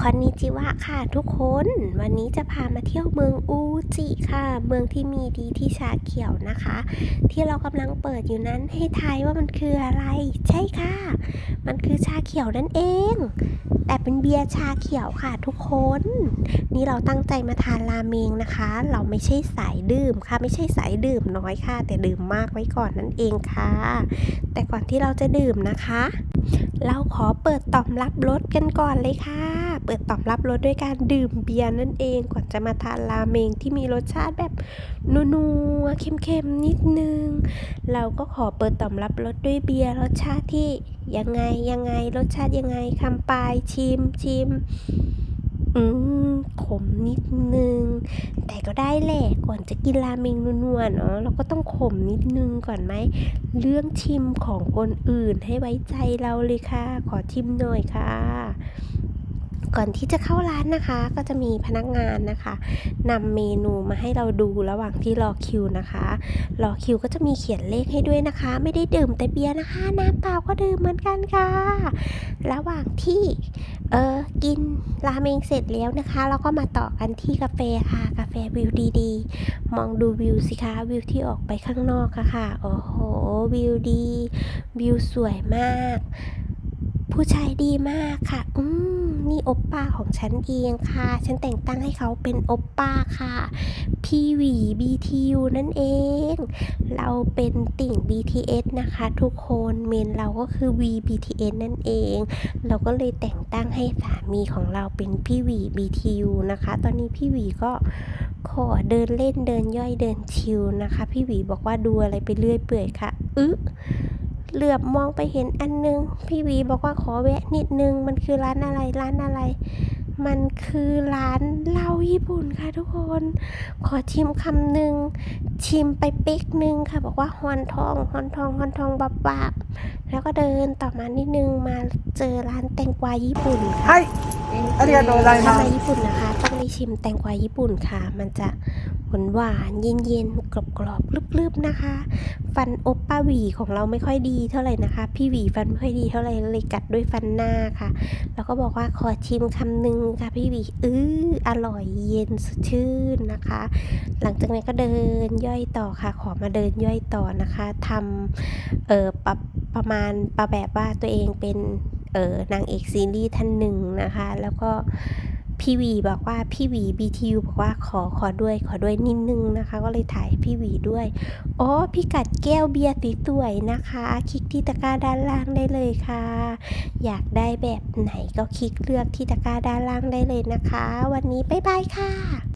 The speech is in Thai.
คอนนิจิวะค่ะทุกคน วันนี้จะพามาเที่ยวเมืองอูจิค่ะ เมืองที่มีดีที่ชาเขียวนะคะ ที่เรากำลังเปิดอยู่นั้นให้ทายว่ามันคืออะไร ใช่ค่ะ มันคือชาเขียวนั่นเอง แต่เป็นเบียร์ชาเขียวค่ะทุกคน นี่เราตั้งใจมาทานราเมงนะคะ เราไม่ใช่สายดื่มค่ะ ไม่ใช่สายดื่มน้อยค่ะ แต่ดื่มมากไว้ก่อนนั่นเองค่ะ แต่ก่อนที่เราจะดื่มนะคะ เราขอเปิดต่อมรับรสกันก่อนเลยค่ะ เปิดต่อมรับรสด้วยการดื่มเบียร์นั่นเองก่อนจะมาทานราเมงที่มีรสชาติแบบนัวๆเค็มๆนิดนึง เราก็ขอเปิดต่อมรับรสด้วยเบียร์รสชาติที่ยังไงยังไงรสชาติยังไงคำปลายชิมชิมอืมขมนิดนึง แต่ก็ได้แหละก่อนจะกินราเมงนัวๆเนาะเราก็ต้องขมนิดนึงก่อนไหม เรื่องชิมของคนอื่นให้ไว้ใจเราเลยค่ะ ขอชิมหน่อยค่ะ ก่อนที่จะเข้าร้านนะคะ ก็จะมีพนักงานนะคะนำเมนูมาให้เราดูระหว่างที่รอคิวนะคะ รอคิวก็จะมีเขียนเลขให้ด้วยนะคะ ไม่ได้ดื่มแต่เบียร์นะคะ น้ำเปล่าก็ดื่มเหมือนกันค่ะ ระหว่างที่เออกินราเมงเสร็จแล้วนะคะเราก็มาต่อกันที่กาแฟค่ะ กาแฟวิวดีๆ มองดูวิวสิคะวิวที่ออกไปข้างนอกค่ะค่ะโอ้โหวิวดี วิวสวยมาก ผู้ชายดีมากค่ะ อืม นี่โอปป้าของฉันเองค่ะ ฉันแต่งตั้งให้เขาเป็นโอปป้าค่ะ พี่หวี BTU นั่นเอง เราเป็นติ่ง BTS นะคะ ทุกคนเมนเราก็คือ V BTS นั่นเอง เราก็เลยแต่งตั้งให้สามีของเราเป็นพี่หวี BTU นะคะ ตอนนี้พี่หวีก็ขอเดินเล่นเดินย่อยเดินชิลนะคะ พี่หวีบอกว่าดูอะไรไปเรื่อยเปื่อยค่ะอึะ เหลือบมองไปเห็นอันนึง พี่หวีบอกว่าขอแวะนิดนึง มันคือร้านอะไรร้านอะไร มันคือร้านเหล้าญี่ปุ่นค่ะทุกคน ขอชิมคำหนึ่ง ชิมไปเป๊กหนึ่งค่ะ บอกว่าฮอนทองฮอนทองฮอนทองบับบับแล้วก็เดินต่อมานิดนึงมาเจอร้านแตงกวาญี่ปุ่นค่ะ はい、ありがとうござい ถ้า ま มาม ญี่ปุ่นนะคะ ต้องไปชิมแตงกวาญี่ปุ่นค่ะ มันจะ หวานๆเย็นๆกรอบๆลึบๆนะคะ ฟันโอปป้าหวีของเราไม่ค่อยดีเท่าไหร่นะคะ พี่หวีฟันไม่ค่อยดีเท่าไหร่เลยกัดด้วยฟันหน้าค่ะ แล้วก็บอกว่าขอชิมคำหนึ่งค่ะพี่หวีอื้ออร่อยเย็นสดชื่นนะคะ หลังจากนั้นก็เดินย่อยต่อค่ะ ขอมาเดินย่อยต่อนะคะทำเออประประมาณประแบบว่าตัวเองเป็นเออนางเอกซีรีส์ท่านหนึ่งนะคะ แล้วก็ พี่วีบอกว่าพี่วี BTU บอกว่าขอขอด้วยขอด้วยนิดนึงนะคะ ก็เลยถ่ายพี่วีด้วยอ๋อพี่กัดแก้วเบียร์สวยๆนะคะ คลิกที่ตะกร้าด้านล่างได้เลยค่ะ อยากได้แบบไหนก็คลิกเลือกที่ตะกร้าด้านล่างได้เลยนะคะ วันนี้บ๊ายบายค่ะ